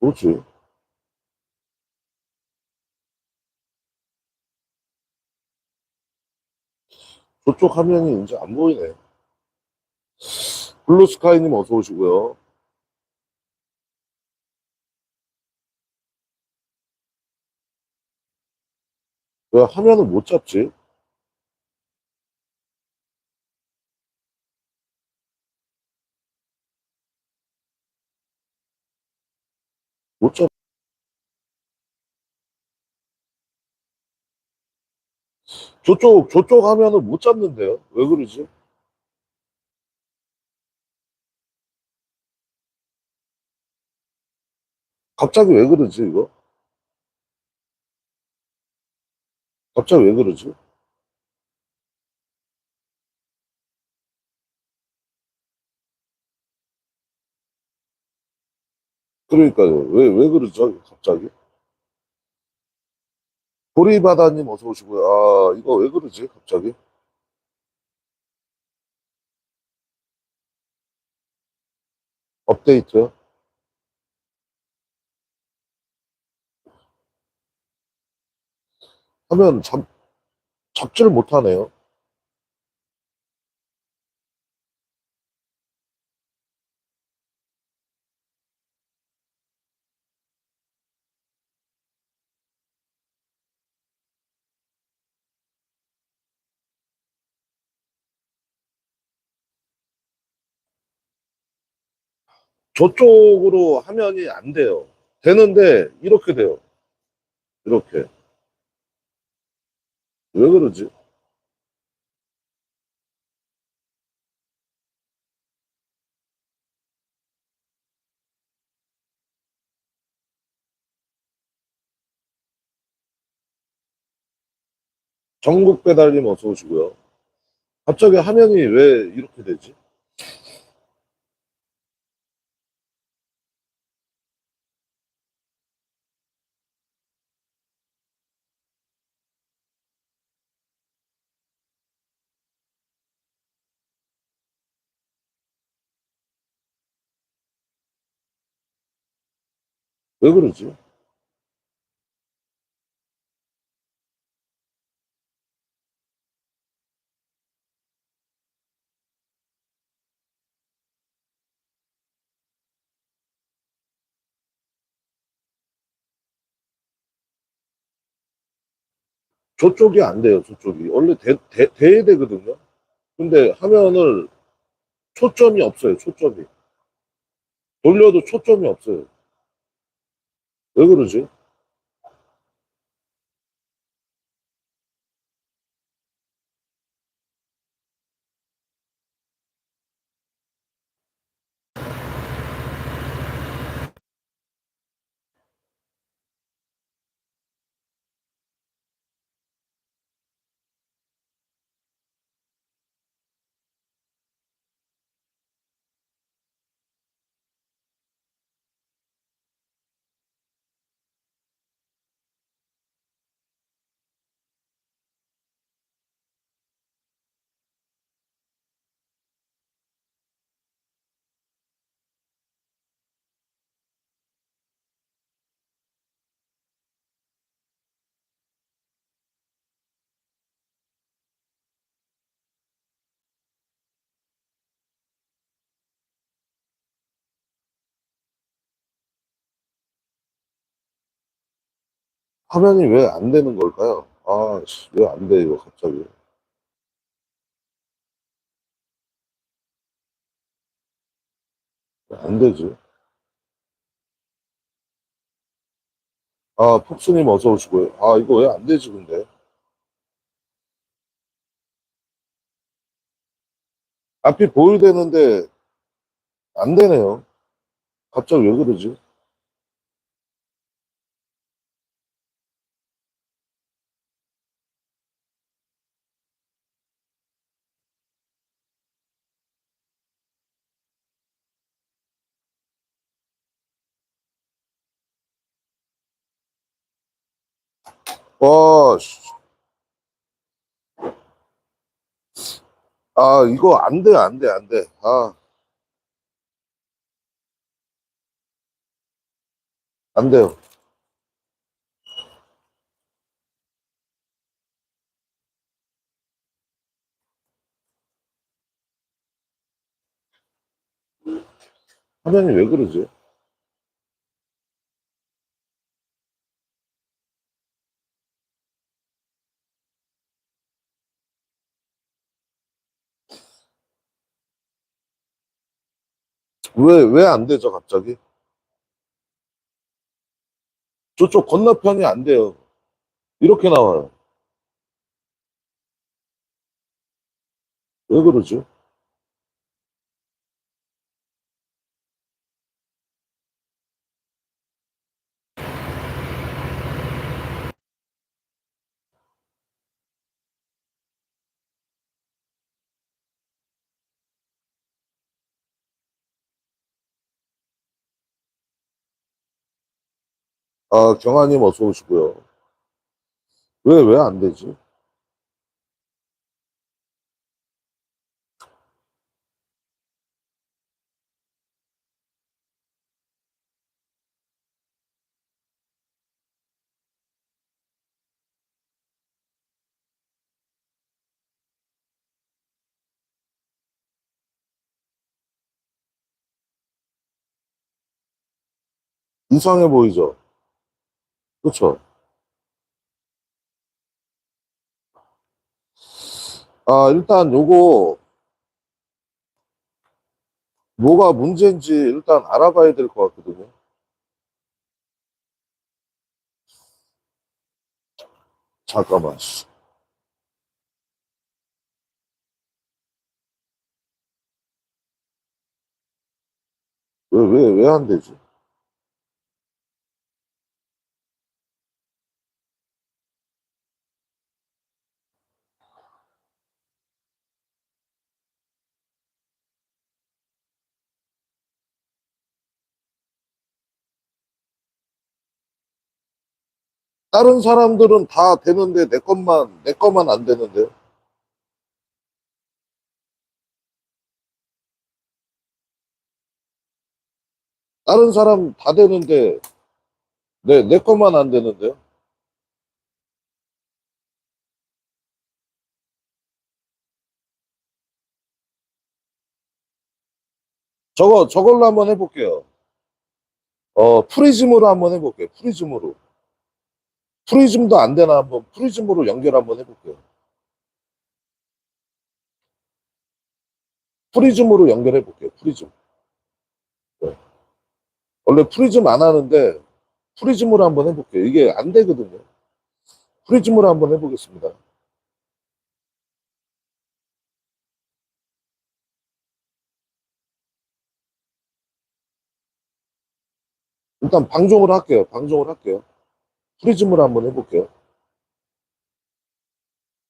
그렇지. 저쪽 화면이 이제 안 보이네. 블루스카이님 어서 오시고요. 왜 화면을 못 잡지? 못 잡. 저쪽, 저쪽 화면을 못 잡는데요? 왜 그러지? 갑자기 왜 그러지, 이거? 갑자기 왜 그러지? 그러니까요. 왜, 왜 그러죠, 갑자기? 보리바다님 어서 오시고요. 아, 이거 왜 그러지, 갑자기? 업데이트요? 하면 잡, 잡지를 못하네요. 저쪽으로 화면이 안 돼요. 되는데, 이렇게 돼요. 이렇게. 왜 그러지? 전국 배달님 어서 오시고요. 갑자기 화면이 왜 이렇게 되지? 왜 그러지? 저쪽이 안 돼요, 저쪽이. 원래 돼, 돼, 돼야 되거든요. 근데 화면을 초점이 없어요, 초점이. 돌려도 초점이 없어요. 왜 그러지? 화면이 왜 안 되는 걸까요? 아, 왜 안 돼, 이거 갑자기. 왜안 되지? 아, 폭스님 어서 오시고요. 아, 이거 왜 안 되지, 근데? 앞이 보여야 되는데, 안 되네요. 갑자기 왜 그러지? 와, 씨. 아, 이거 안 돼, 안 돼, 안 돼. 아, 안 돼요. 화면이 왜 그러지? 왜, 왜 안 되죠, 갑자기? 저쪽 건너편이 안 돼요. 이렇게 나와요. 왜 그러지? 아, 경아님 어서 오시고요. 왜, 왜 안 되지? 이상해 보이죠? 그쵸? 아, 일단 요거, 뭐가 문제인지 일단 알아봐야 될 것 같거든요. 잠깐만. 씨. 왜, 왜, 왜 안 되지? 다른 사람들은 다 되는데 내 것만, 내 것만 안 되는데요? 다른 사람 다 되는데 내, 내 것만 안 되는데요? 저거, 저걸로 한번 해볼게요. 어, 프리즘으로 한번 해볼게요. 프리즘으로. 프리즘도 안 되나 한번 프리즘으로 연결 한번 해볼게요. 프리즘으로 연결해 볼게요. 프리즘. 네. 원래 프리즘 안 하는데 프리즘으로 한번 해볼게요. 이게 안 되거든요. 프리즘으로 한번 해보겠습니다. 일단 방종을 할게요. 방종을 할게요. 프리즘으로 한번 해볼게요.